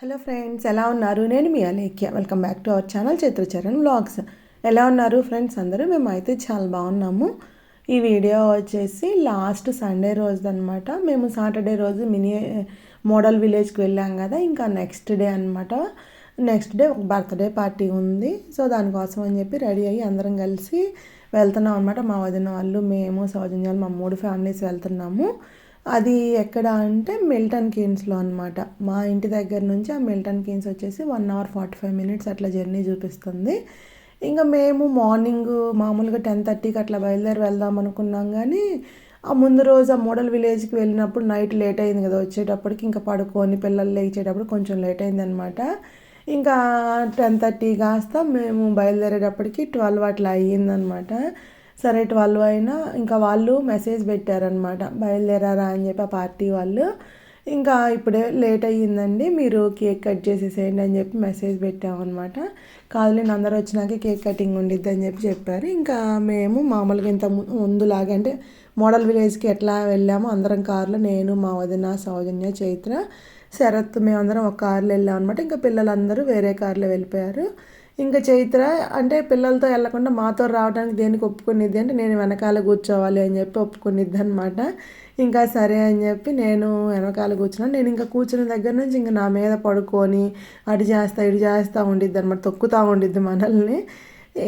Hello friends ఎలా ఉన్నారు? నేను మీ Alekhya. Welcome back to our channel Chitracharan vlogs. ఎలా ఉన్నారు ఫ్రెండ్స్? అందరూ మేమైతే చాలా బాగున్నాము. ఈ వీడియో వచ్చేసి లాస్ట్ సండే రోజు అనమాట మేము సాటర్డే రోజు మినీ మోడల్ విలేజ్కి వెళ్ళాం కదా ఇంకా నెక్స్ట్ డే అనమాట నెక్స్ట్ డే ఒక బర్త్డే పార్టీ ఉంది. సో దానికోసం అని చెప్పి రెడీ అయ్యి అందరం కలిసి వెళ్తున్నాం అనమాట మా వదిన వాళ్ళు మేము సౌజన్యాలు మా మూడు ఫ్యామిలీస్ వెళ్తున్నాము. అది ఎక్కడ అంటే మిల్టన్ కీన్స్లో అనమాట మా ఇంటి దగ్గర నుంచి ఆ మిల్టన్ కీన్స్ వచ్చేసి one hour forty five minutes అట్లా జర్నీ చూపిస్తుంది. ఇంకా మేము మార్నింగ్ మామూలుగా టెన్ థర్టీకి అట్లా బయలుదేరి వెళ్దాం అనుకున్నాం కానీ ఆ ముందు రోజు ఆ మోడల్ విలేజ్కి వెళ్ళినప్పుడు నైట్ లేట్ అయింది కదా వచ్చేటప్పటికి. ఇంకా పడుకొని పిల్లలు లేచేటప్పుడు కొంచెం లేట్ అయింది అనమాట ఇంకా టెన్ థర్టీ కాస్త మేము బయలుదేరేటప్పటికి ట్వెల్వ్ అట్లా అయ్యిందనమాట సరే వాళ్ళు అయినా ఇంకా వాళ్ళు మెసేజ్ పెట్టారనమాట బయలుదేరారా అని చెప్పి ఆ పార్టీ వాళ్ళు. ఇంకా ఇప్పుడే లేట్ అయ్యిందండి. మీరు కేక్ కట్ చేసేసేయండి అని చెప్పి మెసేజ్ పెట్టామన్నమాట. కాదులేని అందరూ వచ్చినాక కేక్ కటింగ్ ఉండిద్ది అని చెప్పి చెప్పారు. ఇంకా మేము మామూలుగా ఇంత ముందులాగా అంటే మోడల్ విలేజ్కి ఎట్లా వెళ్ళామో అందరం కారులో నేను మా వదిన సౌజన్య చైత్ర శరత్ మేమందరం ఒక కార్లో వెళ్ళాం అనమాట ఇంకా పిల్లలందరూ వేరే కార్లో వెళ్ళిపోయారు. ఇంకా చైత్ర అంటే పిల్లలతో వెళ్ళకుండా మాతో రావడానికి దేనికి ఒప్పుకునిద్ది అంటే నేను వెనకాల కూర్చోవాలి అని చెప్పి ఒప్పుకునిద్ది అనమాట ఇంకా సరే అని చెప్పి నేను వెనకాల కూర్చున్నాను. నేను ఇంకా కూర్చున్న దగ్గర నుంచి ఇంకా నా మీద పడుకొని అటు చేస్తా ఇటు చేస్తూ ఉండిద్ది అనమాట తొక్కుతూ ఉండిద్ది మనల్ని.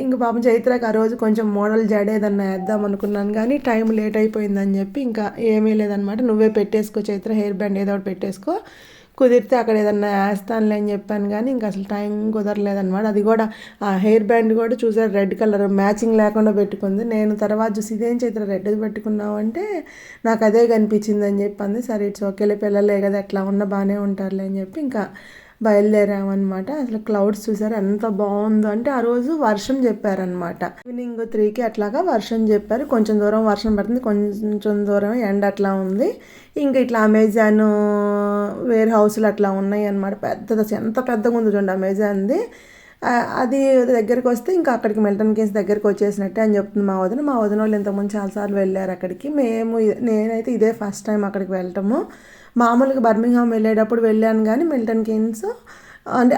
ఇంక పాపం చైత్రకు ఆ రోజు కొంచెం మోడల్ జడేదన్నా వేద్దాం అనుకున్నాను కానీ టైం లేట్ అయిపోయిందని చెప్పి ఇంకా ఏమీ లేదనమాట నువ్వే పెట్టేసుకో చైత్ర హెయిర్ బ్యాండ్ ఏదో ఒకటి పెట్టేసుకో. కుదిరితే అక్కడ ఏదన్నా వేస్తానులే అని చెప్పాను కానీ ఇంకా అసలు టైం కుదరలేదన్నమాట. అది కూడా ఆ హెయిర్ బ్యాండ్ కూడా చూసారు రెడ్ కలర్ మ్యాచింగ్ లేకుండా పెట్టుకుంది. నేను తర్వాత చూసి ఇదేం చేతులు రెడ్ పెట్టుకున్నావు అంటే నాకు అదే కనిపించింది అని చెప్పింది. సరే ఇట్స్ ఓకేలే పిల్లలే కదా ఎట్లా ఉన్నా బాగానే ఉంటారులే అని చెప్పి ఇంకా బయలుదేరామన్నమాట. అసలు క్లౌడ్స్ చూసారు? ఎంత బాగుందో. అంటే ఆ రోజు వర్షం చెప్పారనమాట ఈవినింగ్ త్రీకి అట్లాగా వర్షం చెప్పారు. కొంచెం దూరం వర్షం పడుతుంది. కొంచెం దూరం ఎండ అట్లా ఉంది. ఇంకా ఇట్లా అమెజాన్ వేర్ హౌస్లు అట్లా ఉన్నాయి అనమాట పెద్దది ఎంత పెద్దగా ఉంది చూడండి అమెజాన్ది. అది దగ్గరికి వస్తే ఇంకా అక్కడికి మిల్టన్ కేస్ దగ్గరికి వచ్చేసినట్టే అని చెప్తుంది మా వదిన. మా వదిన వాళ్ళు ఇంతకుముందు చాలాసార్లు వెళ్ళారు అక్కడికి. మేము నేనైతే ఇదే ఫస్ట్ టైం అక్కడికి వెళ్ళటము. మామూలుగా బర్మింగ్హామ్ వెళ్ళేటప్పుడు వెళ్ళాను కానీ మిల్టన్ కేన్స్ అంటే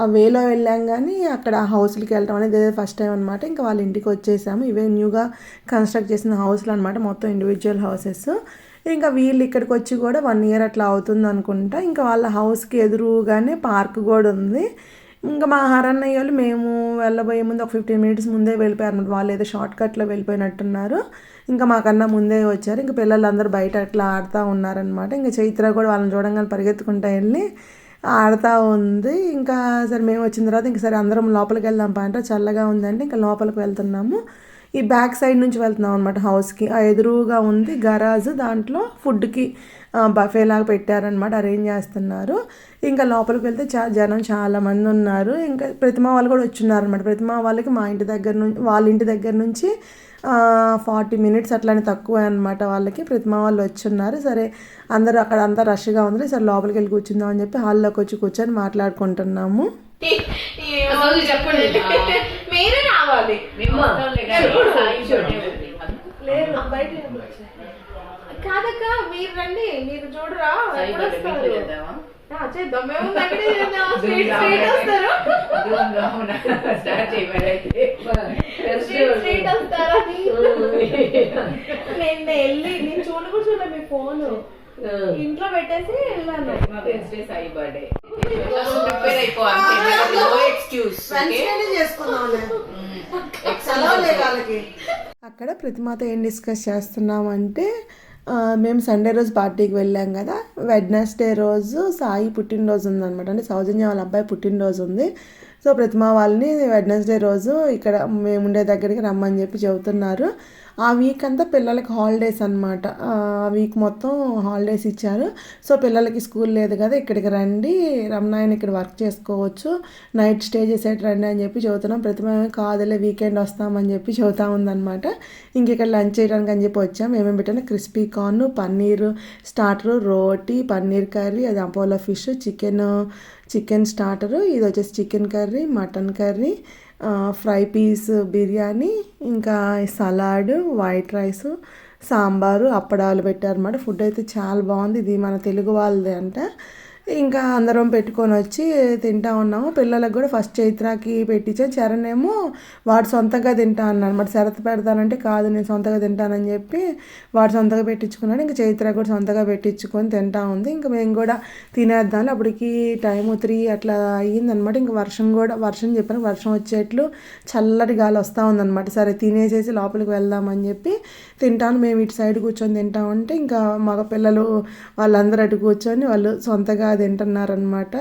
ఆ వేలో వెళ్ళాం కానీ అక్కడ హౌస్లకి వెళ్ళటం అనేది ఇదే ఫస్ట్ టైం అనమాట ఇంకా వాళ్ళ ఇంటికి వచ్చేసాము. ఇవే న్యూగా కన్స్ట్రక్ట్ చేసిన హౌస్లు అనమాట మొత్తం ఇండివిజువల్ హౌసెస్ ఇంకా వీళ్ళు ఇక్కడికి వచ్చి కూడా వన్ ఇయర్ అట్లా అవుతుంది అనుకుంటా. ఇంకా వాళ్ళ హౌస్కి ఎదురుగానే పార్క్ కూడా ఉంది. ఇంకా మా హరన్నయ్య వాళ్ళు మేము వెళ్ళబోయే ముందు ఒక ఫిఫ్టీన్ మినిట్స్ ముందే వెళ్ళిపోయారు అనమాట వాళ్ళు ఏదో షార్ట్ కట్లో వెళ్ళిపోయినట్టున్నారు. ఇంకా మాకన్నా ముందే వచ్చారు. ఇంకా పిల్లలందరూ బయట అట్లా ఆడుతూ ఉన్నారనమాట ఇంకా చైత్ర కూడా వాళ్ళని చూడంగానే పరిగెత్తుకుంటా వెళ్ళి ఆడుతూ ఉంది. ఇంకా సరే మేము వచ్చిన తర్వాత ఇంక సరే అందరం లోపలికి వెళ్దాం పంట చల్లగా ఉందంటే ఇంకా లోపలికి వెళ్తున్నాము. ఈ బ్యాక్ సైడ్ నుంచి వెళ్తున్నాం అనమాట హౌస్కి ఆ ఎదురుగా ఉంది గరాజ్ దాంట్లో ఫుడ్కి బఫే లాగా పెట్టారనమాట అరేంజ్ చేస్తున్నారు. ఇంకా లోపలికి వెళ్తే చా జనం చాలామంది ఉన్నారు. ఇంకా ప్రతిమా వాళ్ళు కూడా వచ్చిన్నారు అనమాట ప్రతిమా వాళ్ళకి మా ఇంటి దగ్గర నుంచి వాళ్ళ ఇంటి దగ్గర నుంచి ఫార్టీ మినిట్స్ అట్లానే తక్కువ అనమాట వాళ్ళకి. ప్రతిమా వాళ్ళు ఉన్నారు సరే అందరూ అక్కడ అంతా రష్గా ఉంది. సరే లోపలికి వెళ్ళి కూర్చుందాం అని చెప్పి హాల్లోకి వచ్చి కూర్చొని మాట్లాడుకుంటున్నాము. చెప్పండి. మీరే రావాలి. బయట కాదక్క మీరు రండి మీరు చూడరా ఎప్పుడు వస్తారు? ఆ, చేద్దాం. మేము దగ్గరే చేద్దాం స్ట్రీట్ స్ట్రీట్ వస్తారు. స్ట్రీట్ స్ట్రీట్ వస్తారా? నేను వెళ్ళి నేను చూడ కూడా మీ ఫోన్. ఇంట్లో పెట్టేసి వెళ్ళాను. అక్కడ ప్రతిమాతో ఏం డిస్కస్ చేస్తున్నామంటే మేము సండే రోజు పార్టీకి వెళ్ళాం కదా. వెడ్నెస్డే రోజు సాయి పుట్టినరోజు ఉందన్నమాట. అంటే సౌజన్య వాళ్ళ అబ్బాయి పుట్టినరోజు ఉంది. సో ప్రతిమ వాళ్ళని వెడ్నెస్డే రోజు ఇక్కడ మేము ఉండే దగ్గరికి రమ్మని చెప్పి చెబుతున్నారు. ఆ వీక్ అంతా పిల్లలకి హాలిడేస్ అనమాట ఆ వీక్ మొత్తం హాలిడేస్ ఇచ్చారు. సో పిల్లలకి స్కూల్ లేదు కదా ఇక్కడికి రండి. రమణాయన ఇక్కడ వర్క్ చేసుకోవచ్చు. నైట్ స్టే చేసేట రండి అని చెప్పి చదువుతున్నాం ప్రతిమ కాదులే వీకెండ్ వస్తామని చెప్పి చదువుతా ఉందనమాట ఇంక ఇక్కడ లంచ్ చేయడానికి అని చెప్పి వచ్చాం. ఏమేమి పెట్టాను? Crispy corn paneer starter roti paneer curry అది Apollo fish chicken chicken starter ఇది వచ్చేసి chicken curry mutton curry fry piece biryani ఇంకా సలాడ్ వైట్ రైస్ సాంబారు అప్పడాలు పెట్టారన్నమాట. ఫుడ్ అయితే చాలా బాగుంది. ఇది మన తెలుగు వాళ్ళది అంట. ఇంకా అందరం పెట్టుకొని వచ్చి తింటా ఉన్నాము. పిల్లలకు కూడా ఫస్ట్ చైత్రాకి పెట్టించాను చరణ్ ఏమో వాడు సొంతంగా తింటా అన్నాడు. అనమాట శరత్ పెడతానంటే కాదు నేను సొంతగా తింటానని చెప్పి వాడు సొంతంగా పెట్టించుకున్నాడు. ఇంకా చైత్ర కూడా సొంతంగా పెట్టించుకొని తింటా ఉంది. ఇంకా మేము కూడా తినేద్దాం. అప్పటికి టైము త్రీ అట్లా అయ్యిందనమాట. ఇంకా వర్షం కూడా వర్షం చెప్పాను వర్షం వచ్చేట్లు చల్లటి గాలి వస్తూ ఉందన్నమాట సరే తినేసేసి లోపలికి వెళ్దామని చెప్పి తింటాను. మేము ఇటు సైడ్ కూర్చొని తింటా ఉంటే ఇంకా మగ పిల్లలు వాళ్ళందరూ అటు కూర్చొని వాళ్ళు సొంతగా తింటున్నారనమాట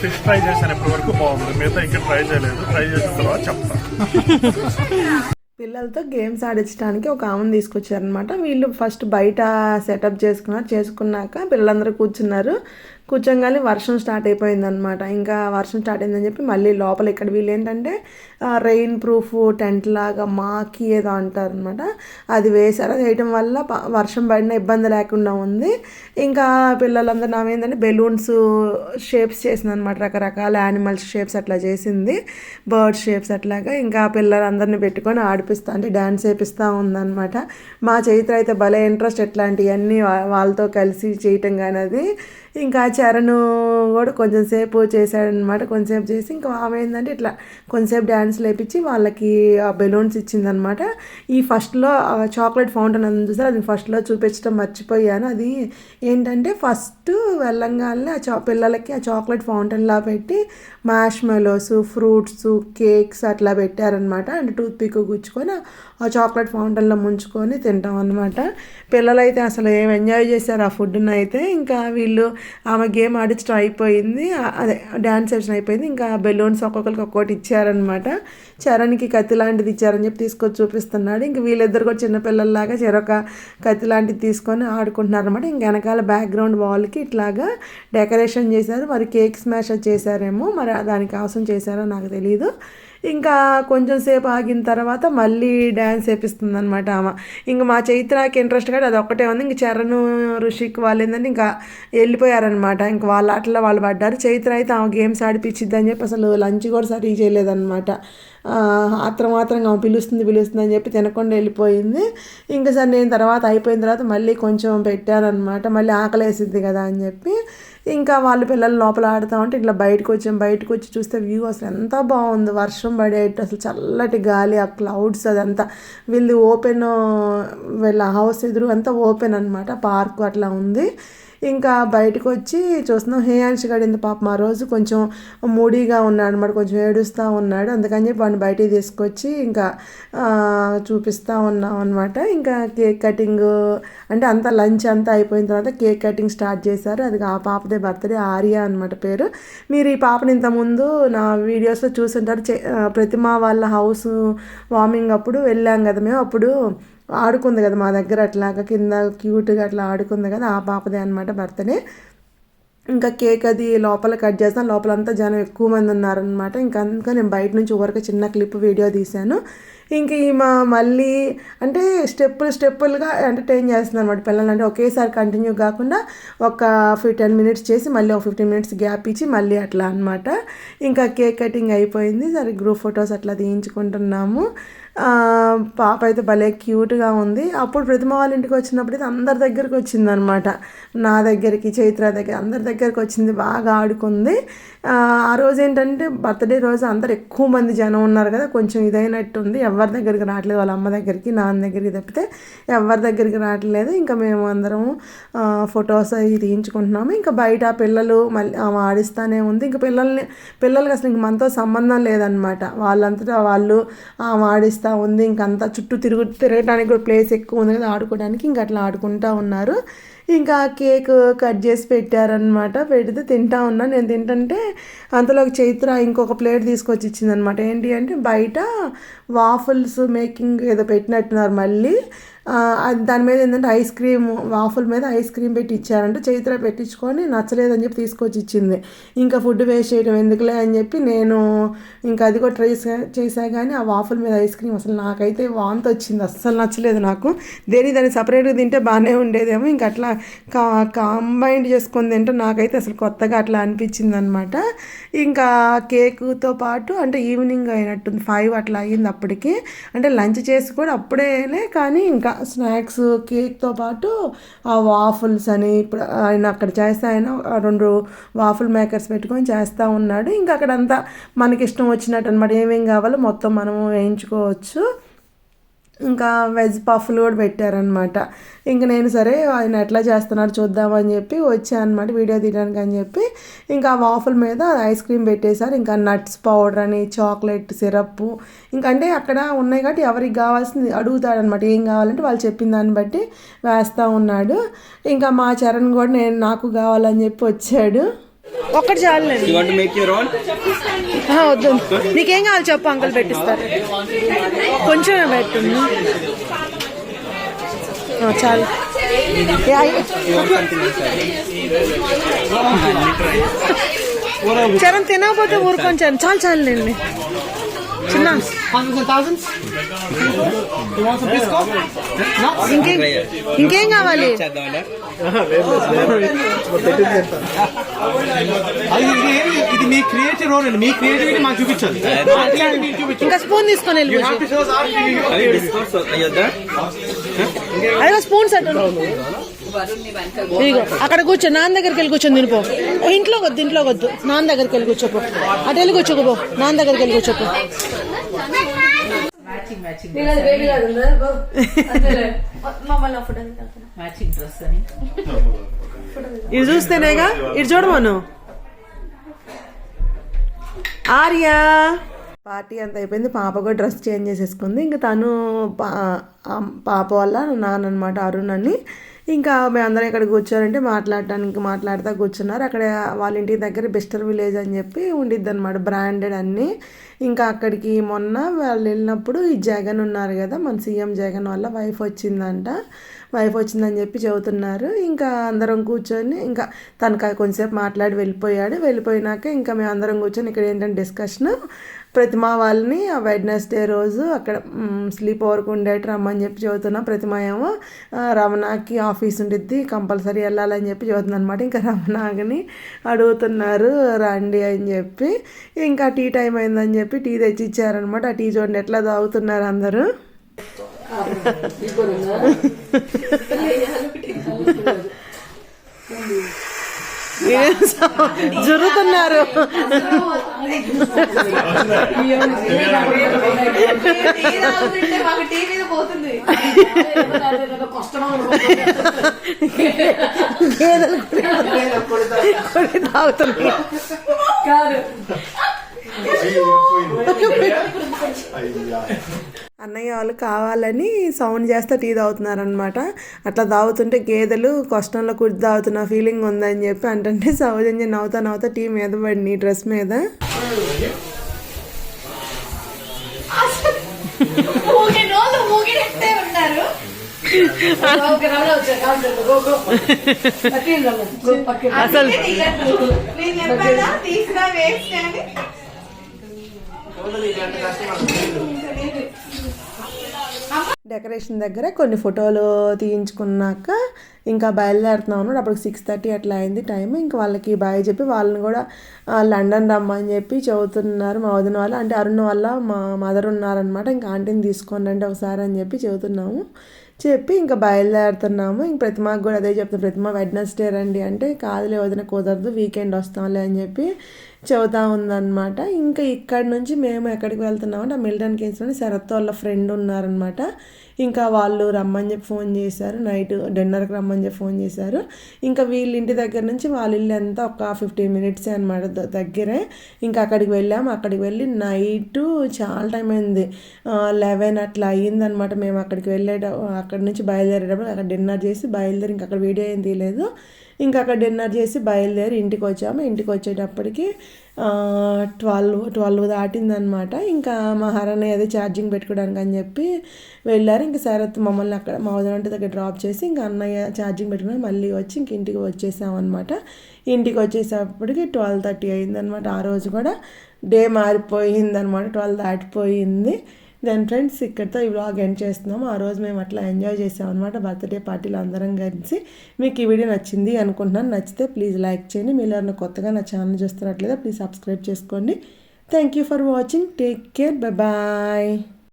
ఫిష్ ఫ్రై చేశాను ఇప్పటి వరకు బాగుంది. మిగతా ఇంకా ట్రై చేయలేదు. ట్రై చేసిన తర్వాత చెప్తాను పిల్లలతో గేమ్స్ ఆడించడానికి ఒక ఆమెను తీసుకొచ్చారనమాట వీళ్ళు ఫస్ట్ బయట సెటప్ చేసుకున్నారు. చేసుకున్నాక పిల్లలందరూ కూర్చున్నారు. కూర్చోగానే వర్షం స్టార్ట్ అయిపోయిందనమాట ఇంకా వర్షం స్టార్ట్ అయిందని చెప్పి మళ్ళీ లోపల ఇక్కడ వీళ్ళు ఏంటంటే రెయిన్ ప్రూఫ్ టెంట్ లాగా మాకి ఏదో అంటారనమాట అది వేశారు. అది వేయటం వల్ల వర్షం పడిన ఇబ్బంది లేకుండా ఉంది. ఇంకా పిల్లలందరూ నామేంటంటే ఏంటంటే బెలూన్స్ షేప్స్ చేసింది అనమాట రకరకాల యానిమల్స్ షేప్స్ అట్లా చేసింది. బర్డ్ షేప్స్ అట్లాగా. ఇంకా పిల్లలందరినీ పెట్టుకొని ఆడిపిస్తా అంటే డ్యాన్స్ వేపిస్తూ ఉందన్నమాట. మా చరిత్ర అయితే భలే ఇంట్రెస్ట్. ఎట్లాంటివన్నీ వాళ్ళతో కలిసి చేయటం కానీ అది ఇంకా చరణ్ కూడా కొంచెం సేపు చేశాడనమాట కొంచెంసేపు చేసి ఇంకా ఆమె ఏంటంటే ఇట్లా కొంచెంసేపు డ్యాన్స్ లేపించి వాళ్ళకి ఆ బెలూన్స్ ఇచ్చిందనమాట ఈ ఫస్ట్లో చాక్లెట్ ఫౌంటైన్ అని చూసారు? అది ఫస్ట్లో చూపించడం మర్చిపోయాను. అది ఏంటంటే ఫస్ట్ వెళ్ళంగానే ఆ చా పిల్లలకి ఆ చాక్లెట్ ఫౌంటైన్లా పెట్టి మ్యాష్ మెలోస్ ఫ్రూట్స్ కేక్స్ అట్లా పెట్టారనమాట అంటే టూత్ పిక్ గుచ్చుకొని ఆ చాక్లెట్ ఫౌంటైన్లో ముంచుకొని తింటాం అనమాట పిల్లలైతే అసలు ఏం ఎంజాయ్ చేశారు ఆ ఫుడ్ని అయితే ఇంకా వీళ్ళు ఆమె గేమ్ ఆడించడం అయిపోయింది. అదే డ్యాన్స్ సెషన్ అయిపోయింది. ఇంకా బెలూన్స్ ఒక్కొక్కరికి ఒక్కొక్కటి ఇచ్చారనమాట చరణ్కి కత్తి లాంటిది ఇచ్చారని చెప్పి తీసుకొచ్చి చూపిస్తున్నాడు. ఇంక వీళ్ళిద్దరు కూడా చిన్నపిల్లల్లాగా చెరొక కత్తి లాంటిది తీసుకొని ఆడుకుంటున్నారు అనమాట ఇంక వెనకాల బ్యాక్గ్రౌండ్ వాల్కి ఇట్లాగా డెకరేషన్ చేశారు. మరి కేక్ స్మాష్ చేశారేమో మరి దానికి అవసరం చేశారో నాకు తెలియదు ఇంకా కొంచెం సేపు ఆగిన తర్వాత మళ్ళీ డ్యాన్స్ వేపిస్తుంది అనమాట ఆమె. ఇంక మా చైత్రకి ఇంట్రెస్ట్ కాదు అది ఒక్కటే ఉంది. ఇంక చరణ్ ఋషిక్ వాళ్ళు ఏంటంటే ఇంకా వెళ్ళిపోయారనమాట ఇంక వాళ్ళ ఆటలో వాళ్ళు పడ్డారు. చైత్ర అయితే ఆమె గేమ్స్ ఆడిపించిద్ది అని చెప్పి అసలు లంచ్ కూడా సరిగ్గా చేయలేదన్నమాట. ఆత్రమాత్రంగా ఆమె పిలుస్తుంది పిలుస్తుంది అని చెప్పి తినకుండా వెళ్ళిపోయింది. ఇంకా సరే నేను తర్వాత అయిపోయిన తర్వాత మళ్ళీ కొంచెం పెట్టారనమాట మళ్ళీ ఆకలేసిద్ది కదా అని చెప్పి ఇంకా వాళ్ళ పిల్లలు లోపల ఆడుతూ ఉంటే ఇట్లా బయటకు వచ్చాం బయటకు వచ్చి చూస్తే వ్యూ అసలు ఎంత బాగుంది. వర్షం పడేట్టు అసలు చల్లటి గాలి ఆ క్లౌడ్స్ అదంతా. వీళ్ళది ఓపెన్ వీళ్ళ హౌస్ ఎదురు అంతా ఓపెన్ అనమాట పార్క్ అట్లా ఉంది. ఇంకా బయటకు వచ్చి చూస్తున్నాం హేయాన్ష్ గడింది పాపం ఆ రోజు కొంచెం మూడీగా ఉన్నాడు అనమాట కొంచెం ఏడుస్తూ ఉన్నాడు అందుకని చెప్పి వాడిని బయటికి తీసుకొచ్చి ఇంకా చూపిస్తూ ఉన్నాం అనమాట ఇంకా కేక్ కటింగ్ అంటే అంతా లంచ్ అంతా అయిపోయిన తర్వాత కేక్ కటింగ్ స్టార్ట్ చేశారు. అది ఆ పాపదే బర్త్డే ఆర్య అనమాట పేరు. మీరు ఈ పాపని ఇంతకుముందు నా వీడియోస్లో చూసుంటారు. చే- ప్రతిమా వాళ్ళ హౌస్ వార్మింగ్ అప్పుడు వెళ్ళాం కదా మేము అప్పుడు ఆడుకుంది కదా మా దగ్గర అట్లాగా కింద క్యూట్గా అట్లా ఆడుకుంది కదా ఆ పాపదే అనమాట బర్త్డే ఇంకా కేక్ అది లోపల కట్ చేస్తాం లోపలంతా జనం ఎక్కువ మంది ఉన్నారనమాట ఇంకా అందుకని నేను బయట నుంచి ఊరక చిన్న క్లిప్ వీడియో తీశాను. ఇంక ఈమె మళ్ళీ అంటే స్టెప్పులు స్టెప్పులుగా ఎంటర్టైన్ చేస్తుంది అనమాట పిల్లలు అంటే ఒకేసారి కంటిన్యూ కాకుండా ఒక ఫిఫ్ టెన్ మినిట్స్ చేసి మళ్ళీ ఒక ఫిఫ్టీన్ మినిట్స్ గ్యాప్ ఇచ్చి మళ్ళీ అట్లా అనమాట ఇంకా కేక్ కటింగ్ అయిపోయింది. సరే గ్రూప్ ఫొటోస్ అట్లా తీయించుకుంటున్నాము. పాప అయితే భలే క్యూట్గా ఉంది. అప్పుడు ప్రతిమ వాళ్ళ ఇంటికి వచ్చినప్పుడు అయితే అందరి దగ్గరికి వచ్చింది అనమాట నా దగ్గరికి చైత్ర దగ్గర అందరి దగ్గరికి వచ్చింది బాగా ఆడుకుంది. ఆ, రోజు ఏంటంటే బర్త్డే రోజు అందరు ఎక్కువ మంది జనం ఉన్నారు కదా కొంచెం ఇదైనట్టు ఉంది. ఎవరి దగ్గరికి రావట్లేదు వాళ్ళ అమ్మ దగ్గరికి నాన్న దగ్గరికి తప్పితే ఎవరి దగ్గరికి రావట్లేదు. ఇంకా మేము అందరం ఫొటోస్ అవి తీయించుకుంటున్నాము. ఇంకా బయట పిల్లలు మళ్ళీ ఆడిస్తానే ఉంది. ఇంకా పిల్లల్ని పిల్లలకి అసలు ఇంక మనతో సంబంధం లేదనమాట. వాళ్ళంతటా వాళ్ళు ఆడిస్తా ఆడిస్తూ ఉంది. ఇంకంతా చుట్టూ తిరుగు తిరగడానికి కూడా ప్లేస్ ఎక్కువ ఉంది కదా. ఆడుకోవడానికి ఇంకా అట్లా ఆడుకుంటూ ఉన్నారు. ఇంకా కేక్ కట్ చేసి పెట్టారనమాట పెడితే తింటా ఉన్నా. నేను తింటుంటే అంతలోకి చైత్ర ఇంకొక ప్లేట్ తీసుకొచ్చి ఇచ్చిందనమాట ఏంటి అంటే బయట వాఫుల్స్ మేకింగ్ ఏదో పెట్టినట్టున్నారు మళ్ళీ. అది దాని మీద ఏంటంటే ఐస్ క్రీమ్ వాఫుల్ మీద ఐస్ క్రీమ్ పెట్టి ఇచ్చారంటే. చైత్ర పెట్టించుకొని నచ్చలేదని చెప్పి తీసుకొచ్చి ఇచ్చింది. ఇంకా ఫుడ్ వేస్ట్ చేయడం ఎందుకులే అని చెప్పి నేను ఇంకా అది కూడా ట్రై చేసా కానీ ఆ వాఫుల్ మీద ఐస్ క్రీమ్ అసలు నాకైతే వాంతి వచ్చింది అస్సలు నచ్చలేదు నాకు. దేని దాన్ని సపరేట్గా తింటే బాగానే ఉండేదేమో. ఇంకా అట్లా కా కాంబైండ్ చేసుకుంది ఏంటో నాకైతే అసలు కొత్తగా అట్లా అనిపించింది అనమాట ఇంకా కేకుతో పాటు అంటే ఈవినింగ్ అయినట్టుంది ఫైవ్ అట్లా అయ్యింది అప్పటికి. అంటే లంచ్ చేసి కూడా అప్పుడేలే కానీ ఇంకా స్నాక్స్ కేక్తో పాటు ఆ వాఫుల్స్ అని ఇప్పుడు ఆయన అక్కడ చేస్తే ఆయన రెండు వాఫుల్ మేకర్స్ పెట్టుకొని చేస్తూ ఉన్నాడు. ఇంకా అక్కడంతా మనకి ఇష్టం వచ్చినట్టు అనమాట ఏమేం కావాలో మొత్తం మనము వేయించుకోవచ్చు. ఇంకా వెజ్ పఫ్లు కూడా పెట్టారనమాట ఇంక నేను సరే ఆయన ఎట్లా చేస్తున్నారు చూద్దామని చెప్పి వచ్చానమాట అనమాట వీడియో తీయడానికి అని చెప్పి. ఇంకా ఆ వాఫుల్ మీద ఐస్ క్రీమ్ పెట్టేశారు. ఇంకా నట్స్ పౌడర్ అని చాక్లెట్ సిరప్ ఇంకా అంటే అక్కడ ఉన్నాయి కాబట్టి ఎవరికి కావాల్సింది అడుగుతాడనమాట ఏం కావాలంటే వాళ్ళు చెప్పిన దాన్ని బట్టి వేస్తూ ఉన్నాడు. ఇంకా మా చరణ్ కూడా నేను నాకు కావాలని చెప్పి వచ్చాడు. ఒక్కటి చాలు You want to make your own? వద్దు. నీకేం కావాలి చెప్పు అంకుల్ పెట్టిస్తారు. కొంచెం పెట్టు. చాలు? చరణ్ తినకపోతే ఊరుకొని చాలు చాలు లేండి చిన్న ఇంకేం కావాలి? అది ఇది మీ క్రియేటివ్ రోల్ అండి. మీ క్రియేటివిటీ మాకు చూపించాలి ఇంకా స్పూన్ తీసుకొని అదిగో స్పూన్స్. అటు. ఇదిగో అక్కడ కూర్చో. నాన్న దగ్గరికి వెళ్ళి కూర్చొని తినిపో. ఇంట్లో వద్దు ఇంట్లో వద్దు. నాన్న దగ్గరికి వెళ్ళి కూర్చోపో. అటు వెళ్ళి కూర్చోకపో నాన్న దగ్గరికి వెళ్ళి కూర్చోపో మమ్మల్ని ఫుడ్ మ్యాచింగ్ డ్రెస్ అని. ఇది చూస్తేనేగా? ఇది చూడమను ఆర్య. పార్టీ అంత అయిపోయింది. పాప కూడా డ్రెస్ చేంజ్ చేసేసుకుంది. ఇంకా తను పాప వల్ల నాన్న అనమాట అరుణ్ అని. ఇంకా మేమందరం ఇక్కడ వచ్చారంటే మాట్లాడటానికి మాట్లాడుతూ కూర్చున్నారు. అక్కడ వాళ్ళ ఇంటి దగ్గర బెస్టర్ విలేజ్ అని చెప్పి ఉండిద్ది అనమాట బ్రాండెడ్ అన్నీ. ఇంకా అక్కడికి మొన్న వాళ్ళు వెళ్ళినప్పుడు ఈ జగన్ ఉన్నారు కదా మన సీఎం జగన్ వల్ల వైఫ్ వచ్చిందంట. వైఫ్ వచ్చిందని చెప్పి చెబుతున్నారు. ఇంకా అందరం కూర్చొని ఇంకా తనకు కొంచెంసేపు మాట్లాడి వెళ్ళిపోయాడు. వెళ్ళిపోయినాక ఇంకా మేము అందరం కూర్చొని ఇక్కడ ఏంటంటే డిస్కషన్ ప్రతిమ వాళ్ళని ఆ వెడ్నెస్డే రోజు అక్కడ స్లీప్ ఓవర్కి ఉండేటి రమ్మని చెప్పి చెబుతున్నాం. ప్రతిమ ఏమో రమణకి ఆఫీస్ ఉండిద్ది కంపల్సరీ వెళ్ళాలని చెప్పి చెబుతుంది అనమాట ఇంకా రమణాగని అడుగుతున్నారు రండి అని చెప్పి. ఇంకా టీ టైం అయిందని చెప్పి టీ తెచ్చి ఇచ్చారనమాట ఆ టీ చూడండి ఎట్లా తాగుతున్నారు అందరూ. జరుగుతున్నారు మాకు టీ మీద పోతుంది గేదెలు కూడా కొన్ని తాగుతున్నాయి అన్నయ్య వాళ్ళు కావాలని సౌండ్ చేస్తే టీ తాగుతున్నారనమాట అట్లా తాగుతుంటే గేదెలు కష్టంలో కుడి తాగుతున్న ఫీలింగ్ ఉందని చెప్పి అంటే సౌజన్య నవ్వుతా నవ్వుతా టీ మీద పడి డ్రెస్ మీద. అసలు నేను డెకరేషన్ దగ్గర కొన్ని ఫోటోలు తీయించుకున్నాక ఇంకా బయలుదేరుతున్నాం అన్నాడు అప్పుడు సిక్స్ థర్టీ అట్లా అయింది టైం ఇంకా వాళ్ళకి బాయ్ చెప్పి వాళ్ళని కూడా లండన్ రమ్మని చెప్పి చెబుతున్నారు మా వదిన వాళ్ళు. అంటే అరుణ్ వల్ల మా మదర్ ఉన్నారనమాట ఇంకా ఆంటీని తీసుకోండి అంటే ఒకసారి అని చెప్పి చెబుతున్నాము. చెప్పి ఇంకా బయలుదేరుతున్నాము. ఇంక ప్రతిమకు కూడా అదే చెప్తాను ప్రతిమ వెడ్నెస్డే రండి. అంటే కాదులే వదిన కుదరదు. వీకెండ్ వస్తాంలే అని చెప్పి చెబుతా ఉందన్నమాట. ఇంకా ఇక్కడ నుంచి మేము ఎక్కడికి వెళ్తున్నామంటే ఆ మిల్టన్ కేన్స్లోని శరత్ వాళ్ళ ఫ్రెండ్ ఉన్నారనమాట ఇంకా వాళ్ళు రమ్మని చెప్పి ఫోన్ చేశారు. నైట్ డిన్నర్కి రమ్మని చెప్పి ఫోన్ చేశారు. ఇంకా వీళ్ళ ఇంటి దగ్గర నుంచి వాళ్ళ ఇల్లు ఎంత ఒక ఫిఫ్టీన్ మినిట్సే అనమాట దగ్గరే. ఇంకా అక్కడికి వెళ్ళాము అక్కడికి వెళ్ళి నైట్ చాలా టైం అయింది. లెవెన్ అట్లా అయ్యిందనమాట మేము అక్కడికి వెళ్ళేట అక్కడి నుంచి బయలుదేరేటప్పుడు అక్కడ డిన్నర్ చేసి బయలుదేరి ఇంకా అక్కడ వీడియో ఏం తీయలేదు. ఇంకా అక్కడ డిన్నర్ చేసి బయలుదేరి ఇంటికి వచ్చాము. ఇంటికి వచ్చేటప్పటికి ట్వెల్వ్ ట్వెల్వ్ దాటిందనమాట ఇంకా మహారాణి అదే ఛార్జింగ్ పెట్టుకోవడానికి అని చెప్పి వెళ్ళారు. ఇంక శరత్ మమ్మల్ని అక్కడ మా వదిన దగ్గర డ్రాప్ చేసి ఇంకా అన్నయ్య ఛార్జింగ్ పెట్టుకుని మళ్ళీ వచ్చి ఇంక ఇంటికి వచ్చేసామన్నమాట. ఇంటికి వచ్చేసేపటికి ట్వెల్వ్ థర్టీ అయిందనమాట ఆ రోజు కూడా డే మారిపోయిందనమాట ట్వెల్వ్ దాటిపోయింది. దెన్ ఫ్రెండ్స్ ఇక్కడితో ఈ వ్లాగ్ ఎండ్ చేస్తున్నాము. ఆ రోజు మేము అట్లా ఎంజాయ్ చేసాం అనమాట బర్త్డే పార్టీలో అందరం కలిసి. మీకు ఈ వీడియో నచ్చింది అనుకుంటున్నాను. నచ్చితే ప్లీజ్ లైక్ చేయండి. మీరు ఎవరైనా కొత్తగా నా ఛానల్ చూస్తున్నట్లయితే ప్లీజ్ సబ్స్క్రైబ్ చేసుకోండి. Thank you for watching take care bye